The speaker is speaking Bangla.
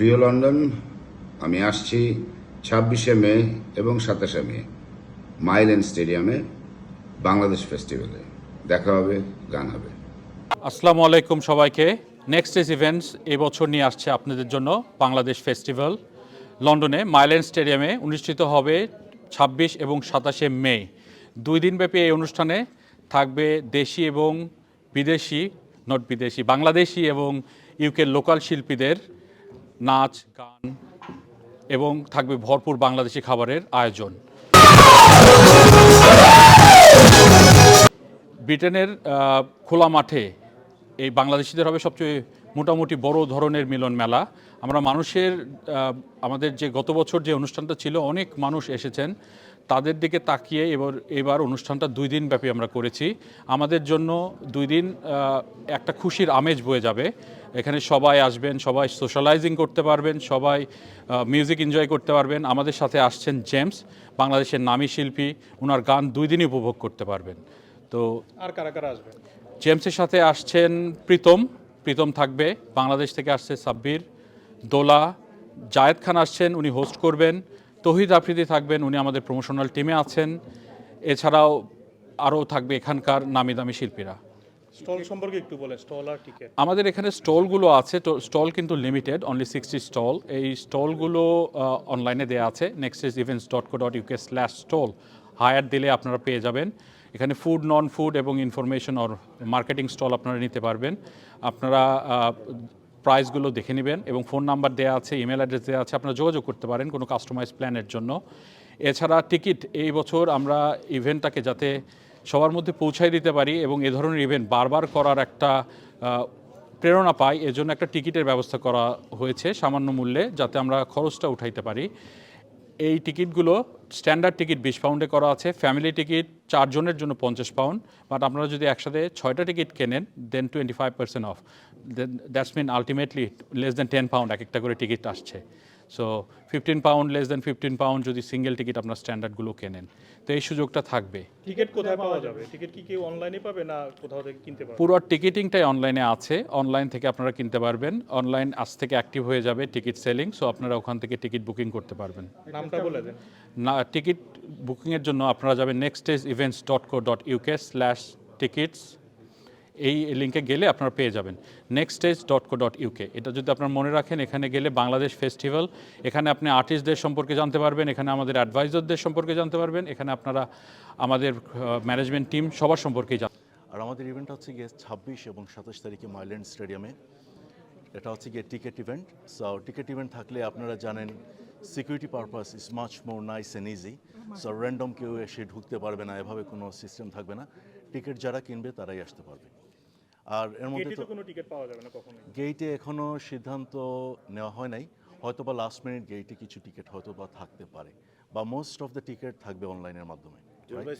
প্রিয় লন্ডন, আমি আসছি ছাব্বিশে মে এবং সাতাশে মে, মাইলেন স্টেডিয়ামে বাংলাদেশ ফেস্টিভ্যালে। দেখা হবে, গান হবে। আসসালামু আলাইকুম সবাইকে। নেক্সট ইজ ইভেন্টস এবছর নিয়ে আসছে আপনাদের জন্য বাংলাদেশ ফেস্টিভ্যাল। লন্ডনে মাইল্যান্ড স্টেডিয়ামে অনুষ্ঠিত হবে ছাব্বিশ এবং সাতাশে মে। দুই দিনব্যাপী এই অনুষ্ঠানে থাকবে দেশি এবং বিদেশি নট বিদেশি, বাংলাদেশি এবং ইউকের লোকাল শিল্পীদের নাচ, গান এবং থাকবে ভরপুর বাংলাদেশি খাবারের আয়োজন। ব্রিটেনের খোলা মাঠে এই বাংলাদেশিদের হবে সবচেয়ে মোটামুটি বড় ধরনের মিলন মেলা। আমরা মানুষের আমাদের যে গত বছর যে অনুষ্ঠানটা ছিল অনেক মানুষ এসেছেন। তাদের দিকে তাকিয়ে এবার এবার অনুষ্ঠানটা দুই দিন ব্যাপী আমরা করেছি। আমাদের জন্য দুই দিন একটা খুশির আমেজ বয়ে যাবে। এখানে সবাই আসবেন সবাই সোশ্যালাইজিং করতে পারবেন সবাই মিউজিক এনজয় করতে পারবেন। আমাদের সাথে আসছেন জেমস বাংলাদেশের নামী শিল্পী। ওনার গান দুই দিনই উপভোগ করতে পারবেন। তো আর কারা কারা আসবে জেমসের সাথে আসছেন প্রীতম প্রীতম থাকবে। বাংলাদেশ থেকে আসছে সাব্বির। দোলা জায়েদ খান আসছেন উনি হোস্ট করবেন। তহিদ আফ্রিদি থাকবেন উনি আমাদের প্রমোশনাল টিমে আছেন। এছাড়াও আরও থাকবে এখানকার নামি দামি শিল্পীরা। স্টল সম্পর্কে একটু বলেন স্টল আর টিকেট। আমাদের এখানে স্টলগুলো আছে স্টল কিন্তু লিমিটেড অনলি সিক্সটি স্টল। এই স্টলগুলো অনলাইনে দেওয়া আছে next is events dot co dot UK slash stall hire দিলে আপনারা পেয়ে যাবেন। এখানে ফুড নন ফুড এবং ইনফরমেশন অর মার্কেটিং স্টল আপনারা নিতে পারবেন। আপনারা প্রাইসগুলো দেখে নেবেন এবং ফোন নাম্বার দেওয়া আছে ইমেল অ্যাড্রেস দেওয়া আছে, আপনারা যোগাযোগ করতে পারেন কোনো কাস্টমাইজ প্ল্যানের জন্য। এছাড়া টিকিট এই বছর আমরা ইভেন্টটাকে যাতে সবার মধ্যে পৌঁছাই দিতে পারি এবং এ ধরনের ইভেন্ট বারবার করার একটা প্রেরণা পাই, এজন্য একটা টিকিটের ব্যবস্থা করা হয়েছে সামান্য মূল্যে, যাতে আমরা খরচটা উঠাইতে পারি। এই টিকিটগুলো স্ট্যান্ডার্ড টিকিট বিশ পাউন্ডে করা আছে, ফ্যামিলি টিকিট চারজনের জন্য পঞ্চাশ পাউন্ড, বাট আপনারা যদি একসাথে ছয়টা টিকিট কেনেন then twenty five percent off then that's mean ultimately less than ten pound এক একটা করে টিকিট আসছে। So fifteen pound less than fifteen pound যদি সিঙ্গেল টিকিট আপনার স্ট্যান্ডার্ডগুলো কেনেন তো এই সুযোগটা থাকবে। টিকিট কোথায় পাওয়া যাবে? টিকিট কি কেউ অনলাইনে পাবে না কোথাও থেকে কিনতে পারবে? পুরো টিকিটিংটাই অনলাইনে আছে। অনলাইন থেকে আপনারা কিনতে পারবেন। অনলাইন আজ থেকে অ্যাক্টিভ হয়ে যাবে টিকিট সেলিং সো আপনারা ওখান থেকে টিকিট বুকিং করতে পারবেন। নামটা বলে দেন। না টিকিট বুকিংয়ের জন্য আপনারা যাবেন next stage events dot co dot UK slash tickets এই লিঙ্কে গেলে আপনারা পেয়ে যাবেন। Next stage dot co dot UK এটা যদি আপনারা মনে রাখেন, এখানে গেলে বাংলাদেশ ফেস্টিভ্যাল এখানে আপনি আর্টিস্টদের সম্পর্কে জানতে পারবেন, এখানে আমাদের অ্যাডভাইজারদের সম্পর্কে জানতে পারবেন, এখানে আপনারা আমাদের ম্যানেজমেন্ট টিম সবার সম্পর্কেই জানতে আর আমাদের ইভেন্ট হচ্ছে গিয়ে ছাব্বিশ এবং সাতাশ তারিখে মাইল্যান্ড স্টেডিয়ামে এটা হচ্ছে গিয়ে ticket event so ticket event থাকলে আপনারা জানেন security purpose is much more nice and easy so random কেউ এসে ঢুকতে পারবে না, এভাবে কোনো সিস্টেম থাকবে না। টিকিট যারা কিনবে, তারাই আসতে পারবে। আর এর মধ্যে তো কোনো টিকিট পাওয়া যাবে না কখনো গেইটে এখনও সিদ্ধান্ত নেওয়া হয় নাই। হয়তো বা লাস্ট মিনিট গেইটে কিছু টিকিট হয়তো বা থাকতে পারে। বা মোস্ট অফ দ্য টিকিট থাকবে অনলাইনের মাধ্যমে?